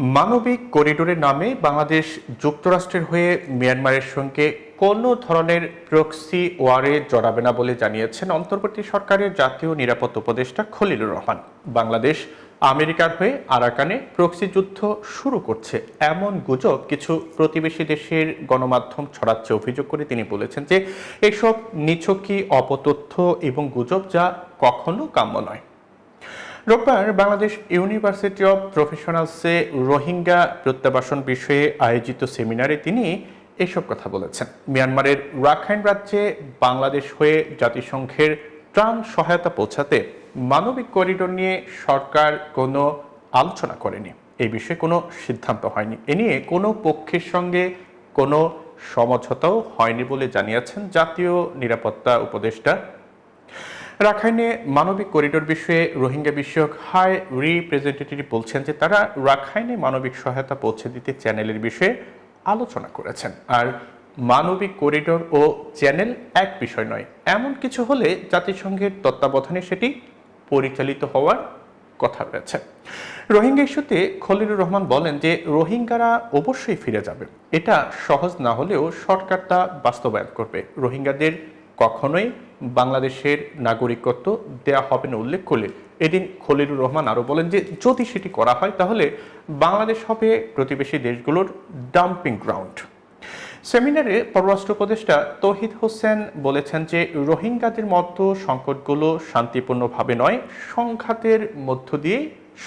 মানবিক করিডোরের নামে বাংলাদেশ যুক্তরাষ্ট্রের হয়ে মিয়ানমারের সঙ্গে কোনো ধরনের প্রক্সি ওয়ারে জড়াবে না বলে জানিয়েছেন অন্তর্বর্তী সরকারের জাতীয় নিরাপত্তা উপদেষ্টা খলিলুর রহমান। বাংলাদেশ আমেরিকার হয়ে আরাকানে প্রক্সি যুদ্ধ শুরু করছে। এমন গুজব কিছু প্রতিবেশী দেশের গণমাধ্যম ছড়াচ্ছে অভিযোগ করে তিনি বলেছেন যে এসব নিছকি অপতথ্য এবং গুজব যা কখনো কাম্য নয়। রোববার বাংলাদেশ ইউনিভার্সিটি অব প্রফেশনালসে রোহিঙ্গা প্রত্যাবাসন বিষয়ে আয়োজিত সেমিনারে তিনি এসব কথা বলেছেন। মিয়ানমারের রাখাইন রাজ্যে বাংলাদেশ হয়ে জাতিসংঘের ত্রাণ সহায়তা পৌঁছাতে মানবিক করিডোর নিয়ে সরকার কোনো আলোচনা করেনি। এই বিষয়ে কোনো সিদ্ধান্ত হয়নি। এ নিয়ে কোনো পক্ষের সঙ্গে কোনো সমঝোতাও হয়নি বলে জানিয়েছেন জাতীয় নিরাপত্তা উপদেষ্টা। রাখাইনে মানবিক করিডোর বিষয়ে রোহিঙ্গা বিষয়ক হাই রিপ্রেজেন্টেটিভ বলছেন যে তারা রাখাইনে মানবিক সহায়তা পৌঁছে দিতে চ্যানেলের বিষয়ে আলোচনা করেছেন। আর মানবিক করিডোর ও চ্যানেল এক বিষয় নয়, এমন কিছু হলে জাতিসংঘের তত্ত্বাবধানে সেটি পরিচালিত হওয়ার কথা রয়েছে। রোহিঙ্গা ইস্যুতে খলিলুর রহমান বলেন যে রোহিঙ্গারা অবশ্যই ফিরে যাবে। এটা সহজ না হলেও সরকার তা বাস্তবায়ন করবে। রোহিঙ্গাদের কখনোই বাংলাদেশের নাগরিকত্ব দেয়া হবে না উল্লেখ করলে। এদিন খলিলুর রহমান আরও বলেন যে, যদি সেটি করা হয়, তাহলে বাংলাদেশ হবে প্রতিবেশী দেশগুলোর ডাম্পিং গ্রাউন্ড সেমিনারে পররাষ্ট্র উপদেষ্টা তৌহিদ হোসেন বলেছেন যে রোহিঙ্গাদের মতো সংকটগুলো শান্তিপূর্ণভাবে নয়, সংঘাতের মধ্য দিয়ে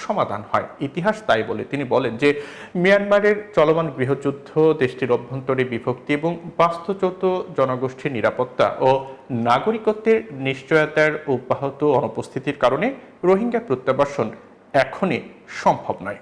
সমাধান হয়। ইতিহাস তাই বলে। তিনি বলেন যে মিয়ানমারের চলমান গৃহযুদ্ধ, দেশটির অভ্যন্তরে বিভক্তি এবং বাস্তুচ্যুত জনগোষ্ঠীর নিরাপত্তা ও নাগরিকত্বের নিশ্চয়তার অব্যাহত অনুপস্থিতির কারণে রোহিঙ্গা প্রত্যাবাসন এখনই সম্ভব নয়।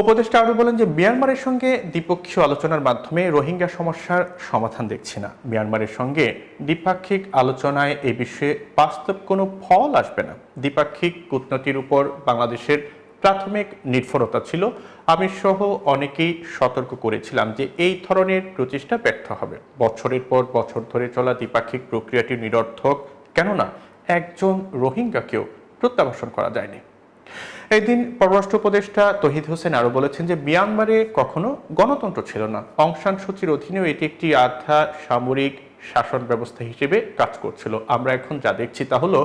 উপদেষ্টা আরও বলেন যে, মিয়ানমারের সঙ্গে দ্বিপক্ষীয় আলোচনার মাধ্যমে রোহিঙ্গা সমস্যার সমাধান দেখছি না। মিয়ানমারের সঙ্গে দ্বিপাক্ষিক আলোচনায় এ বিষয়ে বাস্তব কোনো ফল আসবে না। দ্বিপাক্ষিক কূটনীতির উপর বাংলাদেশের প্রাথমিক নির্ভরতা ছিল। আমি সহ অনেকেই সতর্ক করেছিলাম যে, এই ধরনের প্রচেষ্টা ব্যর্থ হবে। বছরের পর বছর ধরে চলা দ্বিপাক্ষিক প্রক্রিয়াটি নিরর্থক। কেননা, একজন রোহিঙ্গাকেও প্রত্যাবাসন করা যায়নি। এই দিন পররাষ্ট্র উপদেষ্টা তহিদ হোসেন আরও বলেছেন যে, মিয়ানমারে কখনো গণতন্ত্র ছিল না। অংশান সূচির অধীনেও এটি একটি আধা সামরিক শাসন ব্যবস্থা হিসেবে কাজ করছিল। আমরা এখন যা দেখছি তা হলো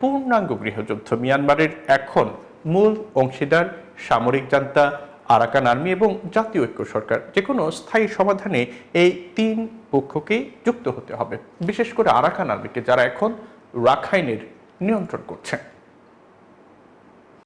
পূর্ণাঙ্গ গৃহযুদ্ধ। মিয়ানমারের এখন মূল অংশীদার সামরিক জান্তা আরাকান আর্মি এবং জাতীয় ঐক্য সরকার। যে কোনো স্থায়ী সমাধানে এই তিন পক্ষকেই যুক্ত হতে হবে। বিশেষ করে আরাকান আর্মিকে, যারা এখন রাখাইনের নিয়ন্ত্রণ করছে।